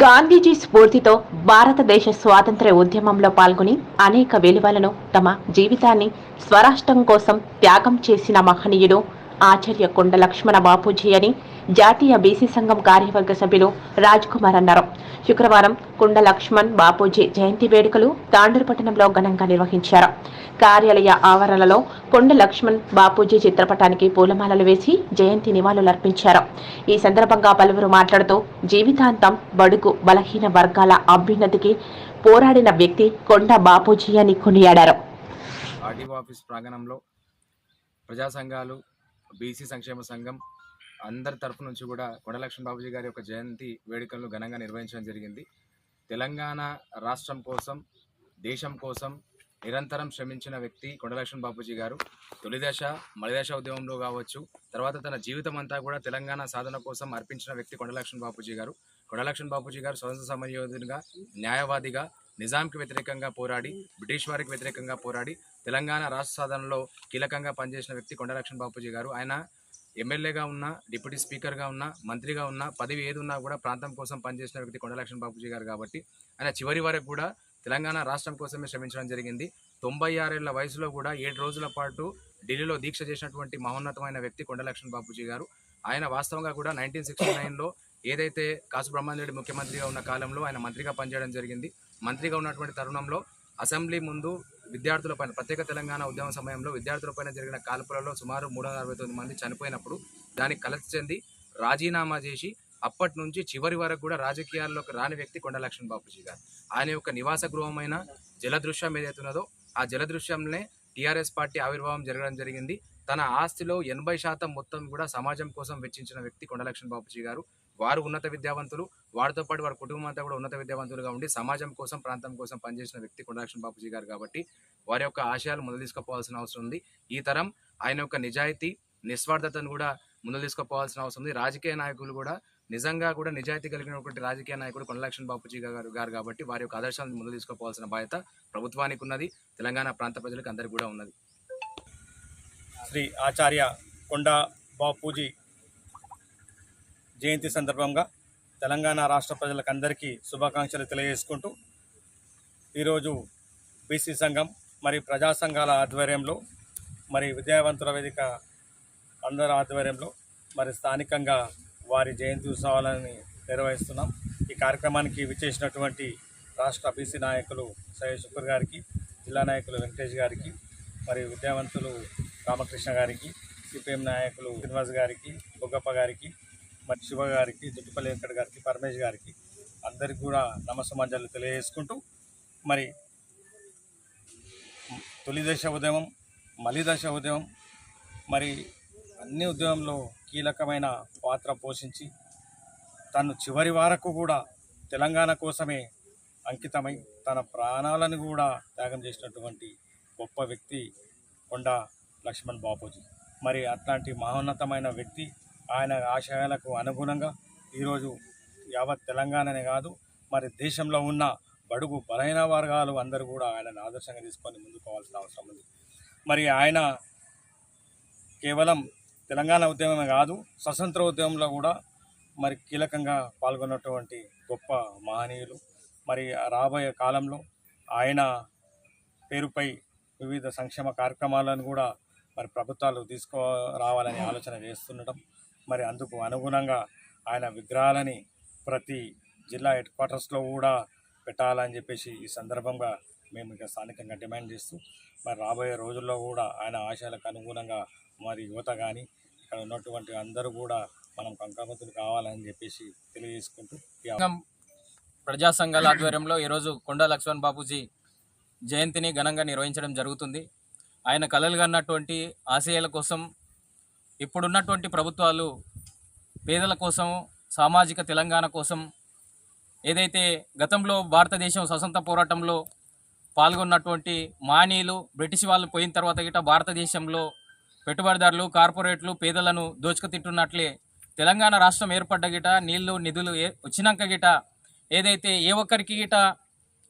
గాంధీజీ స్ఫూర్తితో భారతదేశ స్వాతంత్ర్య ఉద్యమంలో పాల్గొని అనేక విలువలను తమ జీవితాన్ని స్వరాష్ట్రం కోసం త్యాగం చేసిన మహనీయుడు ఆచార్య కొండ లక్ష్మణ బాపూజీ అని జాతీయ బీసీ సంఘం కార్యవర్గ సభ్యులు రాజ్ కుమార్ అన్నారు. శుక్రవారం కొండ లక్ష్మణ్ బాపూజీ జయంతి వేడుకలు తాండూరు పట్టణంలో ఘనంగా నిర్వహించారు. కార్యాలయ ఆవరణలో కొండ లక్ష్మణ్ బాపూజీ చిత్రపటానికి పూలమాలలు వేసి జయంతి నివాళులర్పించారు. ఈ సందర్భంగా పలువురు మాట్లాడుతూ జీవితాంతం బడుగు బలహీన వర్గాల అభ్యున్నతికి పోరాడిన వ్యక్తి కొండ బాపూజీ అని కొనియాడారు. ఆఫీస్ ప్రాంగణంలో ప్రజా సంఘాలు బీసీ సంక్షేమ సంఘం అందరి తరఫు నుంచి కూడా కొండలక్ష్మణ బాబుజీ గారి యొక్క జయంతి వేడుకలను ఘనంగా నిర్వహించడం జరిగింది. తెలంగాణ రాష్ట్రం కోసం దేశం కోసం నిరంతరం శ్రమించిన వ్యక్తి కొండలక్ష్మణ బాపూజీ గారు. తొలిదశ మలిదశ ఉద్యమంలో కావచ్చు తర్వాత తన జీవితం అంతా కూడా తెలంగాణ సాధన కోసం అర్పించిన వ్యక్తి కొండలక్ష్మణ బాపూజీ గారు. కొండలక్ష్మి బాపూజీ గారు స్వతంత్ర సమరయోధునిగా న్యాయవాదిగా నిజాంకి వ్యతిరేకంగా పోరాడి బ్రిటిష్ వారికి వ్యతిరేకంగా పోరాడి తెలంగాణ రాష్ట్ర సాధనలో కీలకంగా పనిచేసిన వ్యక్తి కొండలక్ష్మి బాపూజీ గారు. ఆయన ఎమ్మెల్యేగా ఉన్న డిప్యూటీ స్పీకర్గా ఉన్న మంత్రిగా ఉన్న పదవి ఏది ఉన్నా కూడా ప్రాంతం కోసం పనిచేసిన వ్యక్తి కొండలక్ష్మణ బాబుజీ గారు కాబట్టి ఆయన చివరి వరకు కూడా తెలంగాణ రాష్ట్రం కోసమే శ్రమించడం జరిగింది. తొంభై ఆరేళ్ళ వయసులో కూడా ఏడు రోజుల పాటు ఢిల్లీలో దీక్ష చేసినటువంటి మహోన్నతమైన వ్యక్తి కొండలక్ష్మణ్ బాబుజీ గారు. ఆయన వాస్తవంగా కూడా నైన్టీన్ సిక్స్టీ నైన్లో ఏదైతే కాసు బ్రహ్మాండ్రెడ్డి ముఖ్యమంత్రిగా ఉన్న కాలంలో ఆయన మంత్రిగా పనిచేయడం జరిగింది. మంత్రిగా ఉన్నటువంటి తరుణంలో అసెంబ్లీ ముందు విద్యార్థులపైన ప్రత్యేక తెలంగాణ ఉద్యమ సమయంలో విద్యార్థులపైన జరిగిన కాల్పులలో సుమారు మూడు వందల అరవై తొమ్మిది మంది చనిపోయినప్పుడు దానికి కలసి చెంది రాజీనామా చేసి అప్పటి నుంచి చివరి వరకు కూడా రాజకీయాల్లోకి రాని వ్యక్తి కొండ లక్ష్మణ్ బాపూజీ గారు. ఆయన యొక్క నివాస గృహమైన జలదృశ్యం ఏదైతున్నదో ఆ జలదృశ్యంనే టీఆర్ఎస్ పార్టీ ఆవిర్భావం జరగడం జరిగింది. తన ఆస్తిలో ఎనభై శాతం మొత్తం కూడా సమాజం కోసం వెచ్చించిన వ్యక్తి కొండలక్ష్మణ్ బాపూజీ గారు. వారు ఉన్నత విద్యావంతులు వారితో పాటు వారి కుటుంబం అంతా కూడా ఉన్నత విద్యావంతులుగా ఉండి సమాజం కోసం ప్రాంతం కోసం పనిచేసిన వ్యక్తి కొండలక్ష్మణ బాపుజీ గారు కాబట్టి వారి యొక్క ఆశయాలు ముందు తీసుకుపోవాల్సిన అవసరం ఉంది. ఈ తరం ఆయన యొక్క నిజాయితీ నిస్వార్థతను కూడా ముందు తీసుకుపోవాల్సిన అవసరం ఉంది. రాజకీయ నాయకులు కూడా నిజంగా కూడా నిజాయితీ కలిగినటువంటి రాజకీయ నాయకుడు కొండలక్ష్మణ బాపుజీ గారు గారు కాబట్టి వారి యొక్క ఆదర్శాలను ముందు తీసుకుపోవాల్సిన బాధ్యత ప్రభుత్వానికి ఉన్నది. తెలంగాణ ప్రాంత ప్రజలకు అందరికీ కూడా ఉన్నది. శ్రీ ఆచార్య కొండ బాపూజీ జయంతి సందర్భంగా తెలంగాణ రాష్ట్ర ప్రజలకు అందరికీ శుభాకాంక్షలు తెలియజేసుకుంటూ ఈరోజు బీసీ సంఘం మరి ప్రజా సంఘాల ఆధ్వర్యంలో మరి విద్యావంతుల వేదిక అందరి ఆధ్వర్యంలో మరి స్థానికంగా వారి జయంతి ఉత్సవాలని నిర్వహిస్తున్నాం. ఈ కార్యక్రమానికి విచ్చేసినటువంటి రాష్ట్ర బీసీ నాయకులు సయ్యద్ గారికి జిల్లా నాయకులు వెంకటేష్ గారికి మరి విద్యావంతులు రామకృష్ణ గారికి సిపిఎం నాయకులు శ్రీనివాస్ గారికి బొగ్గప్ప గారికి మరి శివ గారికి జుట్టుపల్లి వెంకట గారికి పరమేష్ గారికి అందరికి కూడా నమస్సమాజాలు తెలియజేసుకుంటూ మరి తొలి దశ ఉద్యమం మలి దశ ఉద్యమం మరి అన్ని ఉద్యమంలో కీలకమైన పాత్ర పోషించి తను చివరి వరకు కూడా తెలంగాణ కోసమే అంకితమై తన ప్రాణాలను కూడా త్యాగం చేసినటువంటి గొప్ప వ్యక్తి కొండ లక్ష్మణ్ బాపూజీ. మరి అట్లాంటి మహోన్నతమైన వ్యక్తి ఆయన ఆశయాలకు అనుగుణంగా ఈరోజు యావత్ తెలంగాణనే కాదు మరి దేశంలో ఉన్న బడుగు బలైన వర్గాలు అందరూ కూడా ఆయనను ఆదర్శంగా తీసుకొని ముందుకోవాల్సిన అవసరం ఉంది. మరి ఆయన కేవలం తెలంగాణ ఉద్యమమే కాదు స్వతంత్ర ఉద్యమంలో కూడా మరి కీలకంగా పాల్గొన్నటువంటి గొప్ప మహనీయులు. మరి రాబోయే కాలంలో ఆయన పేరుపై వివిధ సంక్షేమ కార్యక్రమాలను కూడా మరి ప్రభుత్వాలు తీసుకో రావాలని ఆలోచన చేస్తుండటం మరి అందుకు అనుగుణంగా ఆయన విగ్రహాలని ప్రతి జిల్లా హెడ్ క్వార్టర్స్లో కూడా పెట్టాలని చెప్పేసి ఈ సందర్భంగా మేము ఇక స్థానికంగా డిమాండ్ చేస్తూ మరి రాబోయే రోజుల్లో కూడా ఆయన ఆశయాలకు అనుగుణంగా మరి యువత కానీ ఇక్కడ ఉన్నటువంటి అందరూ కూడా మనం కంకమతులు కావాలని చెప్పేసి తెలియజేసుకుంటూ ప్రజా సంఘాల ఆధ్వర్యంలో ఈరోజు కొండా లక్ష్మణ్ బాపూజీ జయంతిని ఘనంగా నిర్వహించడం జరుగుతుంది. ఆయన కలలు కన్నటువంటి ఆశయాల కోసం ఇప్పుడున్నటువంటి ప్రభుత్వాలు పేదల కోసం సామాజిక తెలంగాణ కోసం ఏదైతే గతంలో భారతదేశం స్వతంత్ర పోరాటంలో పాల్గొన్నటువంటి మానీయులు బ్రిటిష్ వాళ్ళు పోయిన తర్వాత గిట భారతదేశంలో పెట్టుబడిదారులు కార్పొరేట్లు పేదలను దోచుకుతిట్టున్నట్లే తెలంగాణ రాష్ట్రం ఏర్పడ్డ గిట నీళ్ళు నిధులు వచ్చినాక గిట ఏదైతే ఏ ఒక్కరికి గిట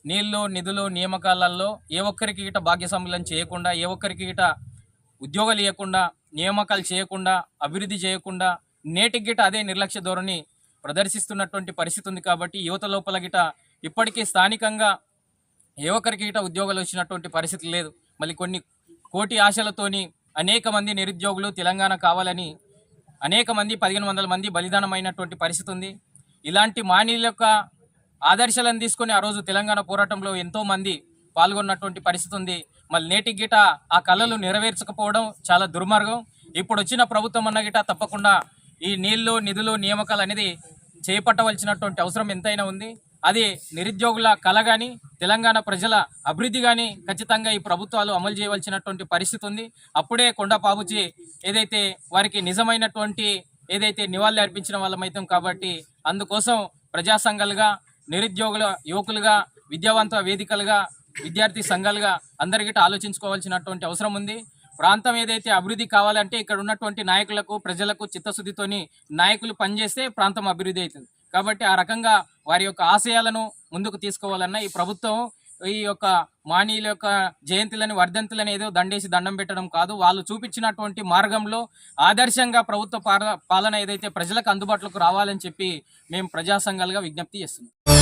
నీళ్ళు నిధులు నియామకాలలో ఏ ఒక్కరికి గిట భాగ్యస్వామ్యం చేయకుండా ఏ ఒక్కరికి గిట ఉద్యోగాలు ఇవ్వకుండా నియామకాలు చేయకుండా అభివృద్ధి చేయకుండా నేటికి గిట అదే నిర్లక్ష్య ధోరణి ప్రదర్శిస్తున్నటువంటి పరిస్థితి ఉంది కాబట్టి యువత లోపల గిట ఇప్పటికీ స్థానికంగా ఏ ఒక్కరికి గిట ఉద్యోగాలు వచ్చినటువంటి పరిస్థితి లేదు. మళ్ళీ కొన్ని కోటి ఆశలతోని అనేక మంది నిరుద్యోగులు తెలంగాణ కావాలని అనేక మంది పదిహేను వందల మంది బలిదానమైనటువంటి పరిస్థితి ఉంది. ఇలాంటి మానీయుల యొక్క ఆదర్శాలను తీసుకొని ఆ రోజు తెలంగాణ పోరాటంలో ఎంతోమంది పాల్గొన్నటువంటి పరిస్థితి ఉంది. మళ్ళీ నేటి గిట ఆ కళలు నెరవేర్చకపోవడం చాలా దుర్మార్గం. ఇప్పుడు వచ్చిన ప్రభుత్వం అన్న గిట తప్పకుండా ఈ నీళ్ళు నిధులు నియామకాలు అనేది చేపట్టవలసినటువంటి అవసరం ఎంతైనా ఉంది. అది నిరుద్యోగుల కళ కానీ తెలంగాణ ప్రజల అభివృద్ధి కానీ ఖచ్చితంగా ఈ ప్రభుత్వాలు అమలు చేయవలసినటువంటి పరిస్థితి ఉంది. అప్పుడే కొండపాబుజీ ఏదైతే వారికి నిజమైనటువంటి ఏదైతే నివాళులు అర్పించిన వాళ్ళమైతాం కాబట్టి అందుకోసం ప్రజా సంఘాలుగా నిరుద్యోగుల యువకులుగా విద్యావంత వేదికలుగా విద్యార్థి సంఘాలుగా అందరికీ ఆలోచించుకోవాల్సినటువంటి అవసరం ఉంది. ప్రాంతం ఏదైతే అభివృద్ధి కావాలంటే ఇక్కడ ఉన్నటువంటి నాయకులకు ప్రజలకు చిత్తశుద్ధితోని నాయకులు పనిచేస్తే ప్రాంతం అభివృద్ధి అవుతుంది. కాబట్టి ఆ రకంగా వారి యొక్క ఆశయాలను ముందుకు తీసుకోవాలన్న ఈ ప్రభుత్వం ఈ యొక్క మానీయుల యొక్క జయంతులని వర్ధంతులని ఏదో దండేసి దండం పెట్టడం కాదు. వాళ్ళు చూపించినటువంటి మార్గంలో ఆదర్శంగా ప్రభుత్వ పాలన ఏదైతే ప్రజలకు అందుబాటులోకి రావాలని చెప్పి మేము ప్రజా సంఘాలుగా విజ్ఞప్తి చేస్తున్నాం.